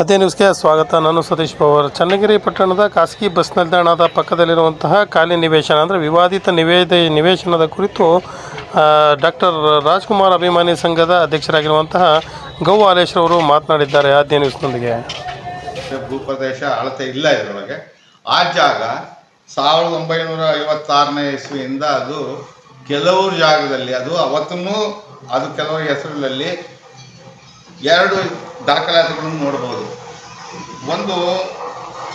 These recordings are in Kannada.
ಅದೇ ನ್ಯೂಸ್ಗೆ ಸ್ವಾಗತ. ನಾನು ಸತೀಶ್ ಪವಾರ್. ಚನ್ನಗಿರಿ ಪಟ್ಟಣದ ಖಾಸಗಿ ಬಸ್ ನಿಲ್ದಾಣದ ಪಕ್ಕದಲ್ಲಿರುವಂತಹ ಖಾಲಿ ನಿವೇಶನ ಅಂದರೆ ವಿವಾದಿತ ನಿವೇದ, ನಿವೇಶನದ ಕುರಿತು ಡಾಕ್ಟರ್ ರಾಜ್ಕುಮಾರ್ ಅಭಿಮಾನಿ ಸಂಘದ ಅಧ್ಯಕ್ಷರಾಗಿರುವಂತಹ ಗೌ ಹಾಲೇಶ್ರವರು ಮಾತನಾಡಿದ್ದಾರೆ ಆದ್ಯ ನ್ಯೂಸ್ನೊಂದಿಗೆ. ಭೂಪ್ರದೇಶ ಅಳತೆ ಇಲ್ಲ ಇದರೊಳಗೆ. ಆ ಜಾಗ ಸಾವಿರದ ಒಂಬೈನೂರ ಐವತ್ತಾರನೇ ಇಸ್ವಿಯಿಂದ ಅದು ಕೆಲವರು ಜಾಗದಲ್ಲಿ, ಅದು ಅವತ್ತೂ ಅದು ಕೆಲವರ ಹೆಸರಲ್ಲಿ ಎರಡು ದಾಖಲಾತಿಗಳನ್ನು ನೋಡಬಹುದು. ಒಂದು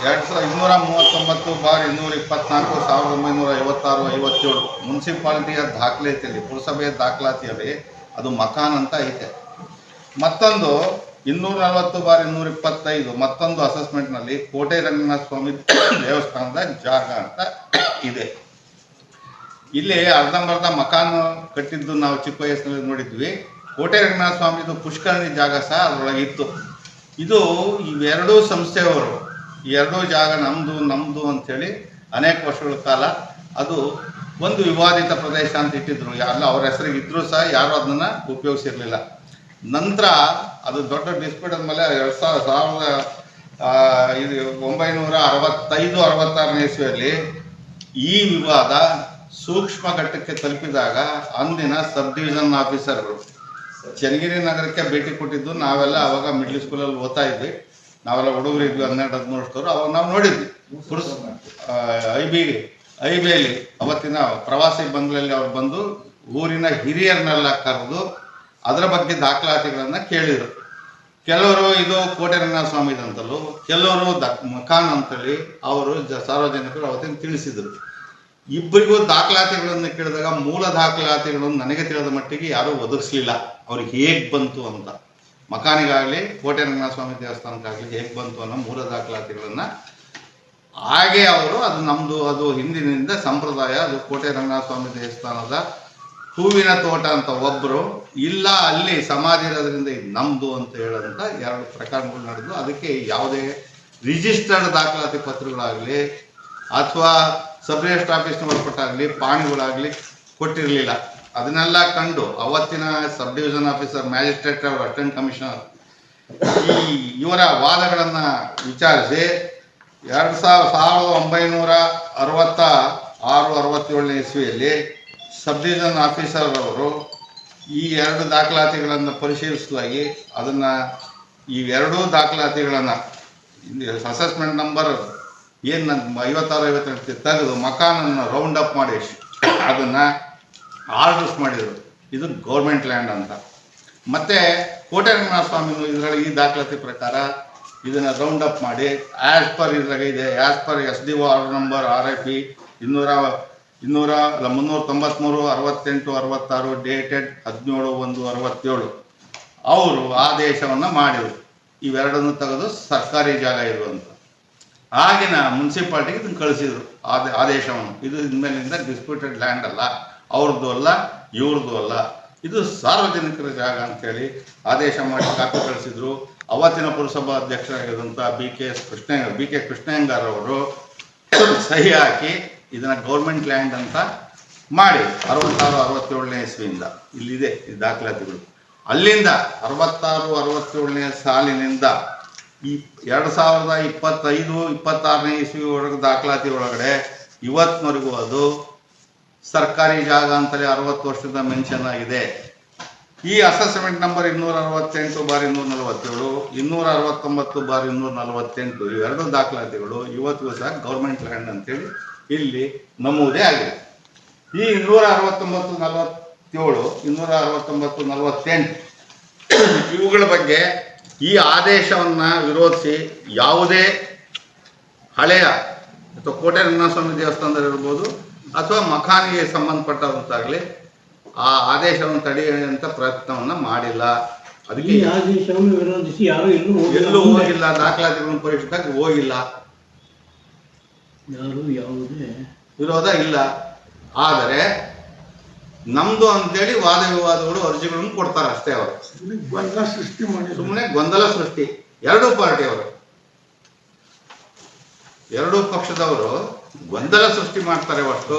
ಎರಡು ಸಾವಿರದ ಇನ್ನೂರ ಮೂವತ್ತೊಂಬತ್ತು ಬಾರ್ ಇನ್ನೂರ ಇಪ್ಪತ್ನಾಲ್ಕು, ಸಾವಿರದ ಒಂಬೈನೂರ ಐವತ್ತಾರು, ಐವತ್ತೇಳು ಮುನ್ಸಿಪಾಲಿಟಿಯ ದಾಖಲಾತಿಯಲ್ಲಿ ಪುರಸಭೆಯ ದಾಖಲಾತಿಯಲ್ಲಿ ಅದು ಮಕಾನ್ ಅಂತ ಐತೆ. ಮತ್ತೊಂದು ಇನ್ನೂರ ನಲವತ್ತು ಬಾರ್ ಇನ್ನೂರ ಇಪ್ಪತ್ತೈದು, ಮತ್ತೊಂದು ಅಸೆಸ್ಮೆಂಟ್ನಲ್ಲಿ ಕೋಟೆ ರಂಗನಾಥ ಸ್ವಾಮಿ ದೇವಸ್ಥಾನದ ಜಾಗ ಅಂತ ಇದೆ. ಇಲ್ಲಿ ಅರ್ಧಂಬರ್ಧ ಮಕಾನ್ ಕಟ್ಟಿದ್ದು ನಾವು ಚಿಕ್ಕ ವಯಸ್ಸಿನಲ್ಲಿ ನೋಡಿದ್ವಿ. ಕೋಟೆ ರಂಗನಾಥ ಸ್ವಾಮಿದು ಪುಷ್ಕರಣಿ ಜಾಗ ಸಹ ಅದರೊಳಗೆ ಇತ್ತು ಇದು ಇವೆರಡೂ ಸಂಸ್ಥೆಯವರು ಎರಡೂ ಜಾಗ ನಮ್ಮದು ನಮ್ಮದು ಅಂಥೇಳಿ ಅನೇಕ ವರ್ಷಗಳ ಕಾಲ ಅದು ಒಂದು ವಿವಾದಿತ ಪ್ರದೇಶ ಅಂತ ಇಟ್ಟಿದ್ರು. ಎಲ್ಲ ಅವ್ರ ಹೆಸರಿಗೆ ಇದ್ರೂ ಸಹ ಯಾರು ಅದನ್ನ ಉಪಯೋಗಿಸಿರಲಿಲ್ಲ. ನಂತರ ಅದು ದೊಡ್ಡ ಡಿಸ್ಪ್ಯೂಟ್ ಆದಮೇಲೆ ಎರಡು ಸಾವಿರ, ಸಾವಿರದ ಇದು ಒಂಬೈನೂರ ಅರವತ್ತೈದು, ಅರವತ್ತಾರನೇ ಇಸ್ವಿಯಲ್ಲಿ ಈ ವಿವಾದ ಸೂಕ್ಷ್ಮ ಘಟ್ಟಕ್ಕೆ ತಲುಪಿದಾಗ ಅಂದಿನ ಸಬ್ ಡಿವಿಷನ್ ಆಫೀಸರ್ಗಳು ಚನ್ನಗಿರಿ ನಗರಕ್ಕೆ ಭೇಟಿ ಕೊಟ್ಟಿದ್ದು, ನಾವೆಲ್ಲ ಅವಾಗ ಮಿಡ್ಲ್ ಸ್ಕೂಲಲ್ಲಿ ಓದ್ತಾ ಇದ್ವಿ. ನಾವೆಲ್ಲ ಹುಡುಗರು ಇದ್ವಿ, ಹನ್ನೆರಡು, ಹದಿಮೂರು ವರ್ಷದವರು. ಅವಾಗ ನಾವು ನೋಡಿದ್ವಿ. ಪುರುಷ ಐ ಬಿ ಐ ಬಿಯಲ್ಲಿ ಅವತ್ತಿನ ಪ್ರವಾಸಿ ಬಂಗ್ಲಲ್ಲಿ ಅವ್ರು ಬಂದು ಊರಿನ ಹಿರಿಯರನ್ನೆಲ್ಲ ಕರೆದು ಅದರ ಬಗ್ಗೆ ದಾಖಲಾತಿಗಳನ್ನು ಕೇಳಿದರು. ಕೆಲವರು ಇದು ಕೋಟೆ ರಂಗನಾಥ ಸ್ವಾಮಿದಂತಲೂ ಕೆಲವರು ದ, ಮಖಾನ್ ಅಂತೇಳಿ ಅವರು ಸಾರ್ವಜನಿಕರು ಅವತ್ತಿನ ತಿಳಿಸಿದರು. ಇಬ್ಬರಿಗೂ ದಾಖಲಾತಿಗಳನ್ನು ಕೇಳಿದಾಗ ಮೂಲ ದಾಖಲಾತಿಗಳನ್ನು ನನಗೆ ತಿಳಿದ ಮಟ್ಟಿಗೆ ಯಾರೂ ಒದಗಿಸ್ಲಿಲ್ಲ. ಅವ್ರಿಗೆ ಹೇಗೆ ಬಂತು ಅಂತ. ಮಕಾನಿಗಾಗಲಿ ಕೋಟೆ ರಂಗನಾಥ ಸ್ವಾಮಿ ದೇವಸ್ಥಾನಕ್ಕಾಗಲಿ ಹೇಗೆ ಬಂತು ಅನ್ನೋ ಮೂಲ ದಾಖಲಾತಿಗಳನ್ನು ಹಾಗೆ ಅವರು, ಅದು ನಮ್ಮದು ಅದು ಹಿಂದಿನಿಂದ ಸಂಪ್ರದಾಯ, ಅದು ಕೋಟೆ ರಂಗನಾಥ ಸ್ವಾಮಿ ದೇವಸ್ಥಾನದ ಹೂವಿನ ತೋಟ ಅಂತ ಒಬ್ಬರು ಇಲ್ಲ ಅಲ್ಲಿ ಸಮಾಧಿ ಇರೋದ್ರಿಂದ ಇದು ನಮ್ಮದು ಅಂತ ಹೇಳೋದಂತ ಎರಡು ಪ್ರಕರಣಗಳು ನಡೆದು, ಅದಕ್ಕೆ ಯಾವುದೇ ರಿಜಿಸ್ಟರ್ಡ್ ದಾಖಲಾತಿ ಪತ್ರಗಳಾಗಲಿ, ಅಥವಾ ಸಬ್ ರಿಜಿಸ್ಟರ್ ಕೊಟ್ಟಾಗಲಿ ಪಾಣಿಗಳಾಗಲಿ ಕೊಟ್ಟಿರಲಿಲ್ಲ. ಅದನ್ನೆಲ್ಲ ಕಂಡು ಅವತ್ತಿನ ಸಬ್ ಡಿವಿಷನ್ ಆಫೀಸರ್ ಮ್ಯಾಜಿಸ್ಟ್ರೇಟ್ ಅವರು ಅಟೆಂಡ್ ಕಮಿಷನರ್ ಈ ಇವರ ವಾದಗಳನ್ನು ವಿಚಾರಿಸಿ ಎರಡು ಸಾವಿರ ಸಾವಿರದ ಒಂಬೈನೂರ ಅರವತ್ತ ಆರು, ಅರವತ್ತೇಳನೇ ಇಸ್ವಿಯಲ್ಲಿ ಸಬ್ ಡಿವಿಷನ್ ಆಫೀಸರ್ ಅವರು ಈ ಎರಡು ದಾಖಲಾತಿಗಳನ್ನು ಪರಿಶೀಲಿಸಲಾಗಿ ಅದನ್ನ ಈ ಎರಡೂ ದಾಖಲಾತಿಗಳನ್ನು ಅಸೆಸ್ಮೆಂಟ್ ನಂಬರ್ ಏನು ನನ್ನ ಐವತ್ತಾರು, ಐವತ್ತೆಂಟು ತೆಗೆದು ಮಕಾನನ್ನು ರೌಂಡ್ ಅಪ್ ಮಾಡಿ ಅದನ್ನ ಆರ್ಡರ್ಸ್ ಮಾಡಿದರು ಇದು ಗೌರ್ಮೆಂಟ್ ಲ್ಯಾಂಡ್ ಅಂತ. ಮತ್ತೆ ಕೋಟೆ ರಂಗನಾಥ ಸ್ವಾಮಿನು ಇದರಲ್ಲಿ ಈ ದಾಖಲಾತಿ ಪ್ರಕಾರ ಇದನ್ನ ರೌಂಡ್ ಅಪ್ ಮಾಡಿ ಆಸ್ ಪರ್ ಇದ್ರಾಗ ಇದೆ as per S D O order number R I P ಇನ್ನೂರ ಇನ್ನೂರ, ಅಲ್ಲ, ಮುನ್ನೂರ ತೊಂಬತ್ತ್ಮೂರು ಅರವತ್ತೆಂಟು, ಅರವತ್ತಾರು ಡೇಟೆಡ್ ಹದಿನೇಳು, ಒಂದು, ಅರವತ್ತೇಳು. ಅವರು ಆದೇಶವನ್ನು ಮಾಡಿದರು. ಇವೆರಡನ್ನು ತೆಗೆದು ಸರ್ಕಾರಿ ಜಾಗ ಇರುವಂಥ ಆಗಿನ ಮುನ್ಸಿಪಾಲ್ಟಿಗೆ ಇದನ್ನು ಕಳಿಸಿದ್ರು ಆದ, ಆದೇಶವನ್ನು. ಇದು ಇನ್ಮೇಲಿಂದ ಡಿಸ್ಪ್ಯೂಟೆಡ್ ಲ್ಯಾಂಡ್ ಅಲ್ಲ ಅವ್ರದ್ದು ಅಲ್ಲ ಇವ್ರದ್ದು ಅಲ್ಲ. ಇದು ಸಾರ್ವಜನಿಕರ ಜಾಗ ಅಂತೇಳಿ ಆದೇಶ ಮಾಡಿ ಕಾಪಿ ಕಳಿಸಿದ್ರು. ಅವತ್ತಿನ ಪುರಸಭಾ ಅಧ್ಯಕ್ಷರಾಗಿದ್ದಂಥ B K S Krishna B K Krishnaiyengar ಅವರು ಸಹಿ ಹಾಕಿ ಇದನ್ನು ಗೌರ್ಮೆಂಟ್ ಲ್ಯಾಂಡ್ ಅಂತ ಮಾಡಿ ಅರವತ್ತಾರು, ಅರವತ್ತೇಳನೇ ಇಸ್ವಿಯಿಂದ ಇಲ್ಲಿದೆ ಈ ದಾಖಲಾತಿಗಳು. ಅಲ್ಲಿಂದ ಅರವತ್ತಾರು, ಅರವತ್ತೇಳನೇ ಸಾಲಿನಿಂದ ಈ ಎರಡು ಸಾವಿರದ ಇಪ್ಪತ್ತೈದು, ಇಪ್ಪತ್ತಾರನೇ ಇಸ್ವಿ ಒಳಗೆ ದಾಖಲಾತಿ ಒಳಗಡೆ ಇವತ್ತಿನವರೆಗೂ ಅದು ಸರ್ಕಾರಿ ಜಾಗ ಅಂತಲೇ ಅರವತ್ತು ವರ್ಷದ ಮೆನ್ಷನ್ ಆಗಿದೆ. ಈ ಅಸೆಸ್ಮೆಂಟ್ ನಂಬರ್ ಇನ್ನೂರ ಅರವತ್ತೆಂಟು ಬಾರಿ ಇನ್ನೂರ ನಲವತ್ತೇಳು, ಇನ್ನೂರ ಅರವತ್ತೊಂಬತ್ತು ಬಾರಿ ಇನ್ನೂರ ನಲವತ್ತೆಂಟು ಇವೆರಡು ದಾಖಲಾತಿಗಳು ಇವತ್ತಿಗೂ ಸಹ ಗೌರ್ಮೆಂಟ್ ಲ್ಯಾಂಡ್ ಅಂತೇಳಿ ಇಲ್ಲಿ ನಮೂದೇ ಆಗಿದೆ. ಈ ಇನ್ನೂರ ಅರವತ್ತೊಂಬತ್ತು, ನಲವತ್ತೇಳು, ಇನ್ನೂರ ಅರವತ್ತೊಂಬತ್ತು, ನಲವತ್ತೆಂಟು, ಇವುಗಳ ಬಗ್ಗೆ ಈ ಆದೇಶವನ್ನು ವಿರೋಧಿಸಿ ಯಾವುದೇ ಹಳೆಯ ಅಥವಾ ಕೋಟೆ ರಂಗನಾಥಸ್ವಾಮಿ ದೇವಸ್ಥಾನದಲ್ಲಿರ್ಬೋದು ಅಥವಾ ಮಖಾನಿಗೆ ಸಂಬಂಧಪಟ್ಟಂತಾಗಲಿ ಆ ಆದೇಶವನ್ನು ತಡೆಯುವಂಥ ಪ್ರಯತ್ನವನ್ನು ಮಾಡಿಲ್ಲ. ಅದಕ್ಕೆ ಆದೇಶವನ್ನು ವಿರೋಧಿಸಿ ಯಾರು ಎಲ್ಲೂ ಹೋಗಿಲ್ಲ. ಎಲ್ಲೂ ಹೋಗಿಲ್ಲ ದಾಖಲಾತಿಗಳನ್ನು ಪರಿಶೀಲಿಸಕ್ಕೆ ಹೋಗಿಲ್ಲ. ಯಾರು ಯಾವುದೇ ವಿರೋಧ ಇಲ್ಲ. ಆದರೆ ನಮ್ದು ಅಂತೇಳಿ ವಾದ ವಿವಾದಗಳು ಅರ್ಜಿಗಳನ್ನು ಕೊಡ್ತಾರೆ ಅಷ್ಟೇ ಅವರು. ಗೊಂದಲ ಸೃಷ್ಟಿ ಮಾಡಿ ಸುಮ್ಮನೆ ಗೊಂದಲ ಸೃಷ್ಟಿ. ಎರಡೂ ಪಾರ್ಟಿಯವರು ಎರಡೂ ಪಕ್ಷದವರು ಗೊಂದಲ ಸೃಷ್ಟಿ ಮಾಡ್ತಾರೆ ಒಟ್ಟು.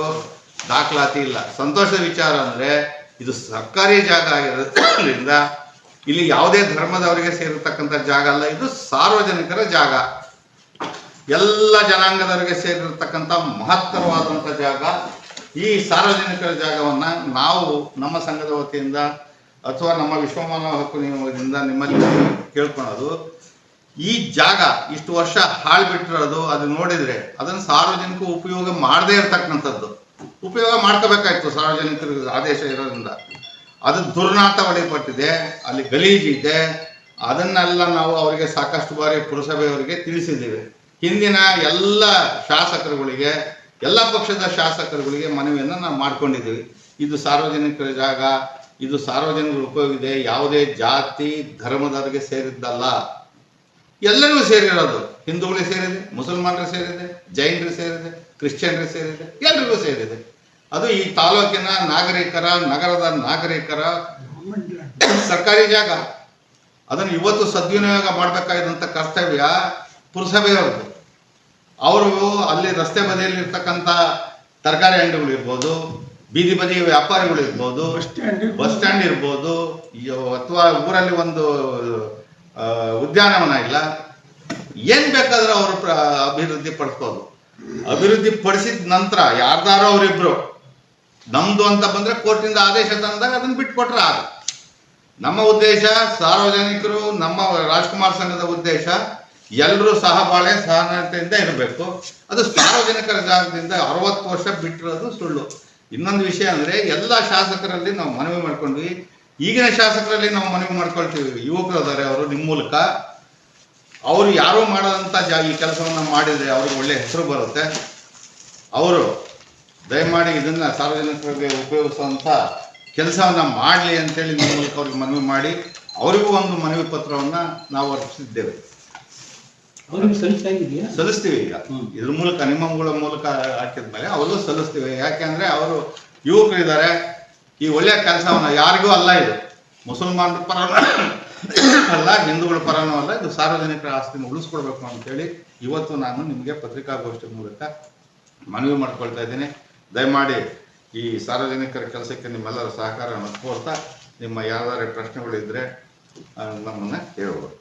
ದಾಖಲಾತಿ ಇಲ್ಲ. ಸಂತೋಷದ ವಿಚಾರ ಅಂದ್ರೆ ಇದು ಸರ್ಕಾರಿ ಜಾಗ ಆಗಿರೋದ್ರಿಂದ ಇಲ್ಲಿ ಯಾವುದೇ ಧರ್ಮದವರಿಗೆ ಸೇರಿರ್ತಕ್ಕಂಥ ಜಾಗ ಅಲ್ಲ ಇದು ಸಾರ್ವಜನಿಕರ ಜಾಗ. ಎಲ್ಲ ಜನಾಂಗದವರಿಗೆ ಸೇರಿರ್ತಕ್ಕಂಥ ಮಹತ್ತರವಾದಂಥ ಜಾಗ. ಈ ಸಾರ್ವಜನಿಕರ ಜಾಗವನ್ನ ನಾವು ನಮ್ಮ ಸಂಘದ ವತಿಯಿಂದ ಅಥವಾ ನಮ್ಮ ವಿಶ್ವಮಾನವ ಹಕ್ಕು ನಿಯಮದಿಂದ ನಿಮ್ಮಲ್ಲಿ ಕೇಳ್ಕೊಳೋದು ಈ ಜಾಗ ಇಷ್ಟು ವರ್ಷ ಹಾಳು ಬಿಟ್ಟಿರೋದು ಅದು ನೋಡಿದರೆ ಅದನ್ನು ಸಾರ್ವಜನಿಕ ಉಪಯೋಗ ಮಾಡದೇ ಇರತಕ್ಕಂಥದ್ದು. ಉಪಯೋಗ ಮಾಡ್ಕೋಬೇಕಾಯ್ತು ಸಾರ್ವಜನಿಕರಿಗೆ ಆದೇಶ ಇರೋದ್ರಿಂದ. ಅದು ದುರ್ನಾತ ಒಳಪಟ್ಟಿದೆ ಅಲ್ಲಿ ಗಲೀಜಿದೆ ಅದನ್ನೆಲ್ಲ ನಾವು ಅವರಿಗೆ ಸಾಕಷ್ಟು ಬಾರಿ ಪುರಸಭೆಯವರಿಗೆ ತಿಳಿಸಿದ್ದೇವೆ. ಹಿಂದಿನ ಎಲ್ಲ ಶಾಸಕರುಗಳಿಗೆ ಎಲ್ಲ ಪಕ್ಷದ ಶಾಸಕರುಗಳಿಗೆ ಮನವಿಯನ್ನು ನಾವು ಮಾಡ್ಕೊಂಡಿದ್ದೀವಿ. ಇದು ಸಾರ್ವಜನಿಕರ ಜಾಗ, ಇದು ಸಾರ್ವಜನಿಕರ ಉಪಯೋಗ ಇದೆ ಯಾವುದೇ ಜಾತಿ ಧರ್ಮದವರಿಗೆ ಸೇರಿದ್ದಲ್ಲ. ಎಲ್ಲರಿಗೂ ಸೇರಿರೋದು. ಹಿಂದೂಗಳಿಗೆ ಸೇರಿದೆ ಮುಸಲ್ಮಾನರಿಗೆ ಸೇರಿದೆ ಜೈನರಿಗೆ ಸೇರಿದೆ ಕ್ರಿಶ್ಚಿಯನ್ರಿಗೆ ಸೇರಿದೆ, ಎಲ್ಲರಿಗೂ ಸೇರಿದೆ. ಅದು ಈ ತಾಲೂಕಿನ ನಾಗರಿಕರ, ನಗರದ ನಾಗರಿಕರ ಸರ್ಕಾರಿ ಜಾಗ. ಅದನ್ನು ಇವತ್ತು ಸದ್ವಿನಿಯೋಗ ಮಾಡಬೇಕಾಗಿದ್ದಂಥ ಕರ್ತವ್ಯ ಪುರಸಭೆಯವ್ರದ್ದು. ಅವರು ಅಲ್ಲಿ ರಸ್ತೆ ಬದಿಯಲ್ಲಿ ಇರ್ತಕ್ಕಂಥ ತರಕಾರಿ ಅಂಗಡಿಗಳು ಇರ್ಬೋದು ಬೀದಿ ಬದಿ ವ್ಯಾಪಾರಿಗಳು ಇರ್ಬೋದು ಬಸ್ ಸ್ಟ್ಯಾಂಡ್ ಇರ್ಬೋದು. ಅಥವಾ ಊರಲ್ಲಿ ಒಂದು ಉದ್ಯಾನವನ ಇಲ್ಲ ಏನ್ ಬೇಕಾದ್ರೂ ಅವರು ಅಭಿವೃದ್ಧಿ ಪಡಿಸ್ಬೋದು. ಅಭಿವೃದ್ಧಿ ಪಡಿಸಿದ ನಂತರ ಯಾರ್ದಾರೋ ಅವರಿಬ್ರು ನಮ್ದು ಅಂತ ಬಂದ್ರೆ ಕೋರ್ಟಿಂದ ಆದೇಶ ತಂದಾಗ ಅದನ್ನ ಬಿಟ್ಕೊಟ್ರೆ ಆಗ. ನಮ್ಮ ಉದ್ದೇಶ ಸಾರ್ವಜನಿಕರು ನಮ್ಮ ರಾಜ್ಕುಮಾರ್ ಸಂಘದ ಉದ್ದೇಶ ಎಲ್ಲರೂ ಸಹ ಬಾಳೆ ಸಹನತೆಯಿಂದ ಇರಬೇಕು. ಅದು ಸಾರ್ವಜನಿಕರ ಜಾಗದಿಂದ ಅರವತ್ತು ವರ್ಷ ಬಿಟ್ಟಿರೋದು ಸುಳ್ಳು. ಇನ್ನೊಂದು ವಿಷಯ ಅಂದ್ರೆ, ಎಲ್ಲ ಶಾಸಕರಲ್ಲಿ ನಾವು ಮನವಿ ಮಾಡ್ಕೊಂಡ್ವಿ. ಈಗಿನ ಶಾಸಕರಲ್ಲಿ ನಾವು ಮನವಿ ಮಾಡ್ಕೊಳ್ತೀವಿ. ಯುವಕರು ಅದಾರೆ ಅವರು, ನಿಮ್ಮ ಮೂಲಕ. ಅವರು ಯಾರು ಮಾಡದಂತ ಜಾ, ಈ ಕೆಲಸವನ್ನ ಮಾಡಿದ್ರೆ ಅವ್ರಿಗೆ ಒಳ್ಳೆ ಹೆಸರು ಬರುತ್ತೆ. ಅವರು ದಯಮಾಡಿ ಇದನ್ನ ಸಾರ್ವಜನಿಕರಿಗೆ ಉಪಯೋಗಿಸುವಂತ ಕೆಲಸವನ್ನ ಮಾಡಲಿ ಅಂತೇಳಿ ನಿಮ್ಮ ಮೂಲಕ ಅವ್ರಿಗೆ ಮನವಿ ಮಾಡಿ, ಅವರಿಗೂ ಒಂದು ಮನವಿ ಪತ್ರವನ್ನ ನಾವು ಅರ್ಪಿಸಿದ್ದೇವೆ. ಅವ್ರಿಗೆ ಸಲ್ಲಿಸಾಗಿದೆಯಾ ಸಲ್ಲಿಸ್ತೀವಿ ಈಗ. ಇದ್ರ ಮೂಲಕ ನಿಮ್ಮಗಳ ಮೂಲಕ ಹಾಕಿದ್ಮೇಲೆ ಮೇಲೆ ಅವ್ರಿಗೂ ಸಲ್ಲಿಸ್ತೀವಿ. ಯಾಕೆಂದ್ರೆ ಅವರು ಯುವಕರಿದ್ದಾರೆ. ಈ ಒಳ್ಳೆಯ ಕೆಲಸವನ್ನ ಯಾರಿಗೂ ಅಲ್ಲ ಇದು. ಮುಸಲ್ಮಾನರ ಪರ ಅಲ್ಲ ಹಿಂದೂಗಳ ಪರನೂ ಅಲ್ಲ. ಇದು ಸಾರ್ವಜನಿಕರ ಆಸ್ತಿನ ಉಳಿಸ್ಕೊಡ್ಬೇಕು ಅಂತೇಳಿ ಇವತ್ತು ನಾನು ನಿಮಗೆ ಪತ್ರಿಕಾಗೋಷ್ಠಿ ಮೂಲಕ ಮನವಿ ಮಾಡ್ಕೊಳ್ತಾ ಇದ್ದೀನಿ. ದಯಮಾಡಿ ಈ ಸಾರ್ವಜನಿಕರ ಕೆಲಸಕ್ಕೆ ನಿಮ್ಮೆಲ್ಲರ ಸಹಕಾರ ಕೋರ್ತಾ ನಿಮ್ಮ ಯಾವ್ದಾದ್ರು ಪ್ರಶ್ನೆಗಳಿದ್ರೆ ಇದ್ರೆ ನಮ್ಮನ್ನ ಕೇಳಬಹುದು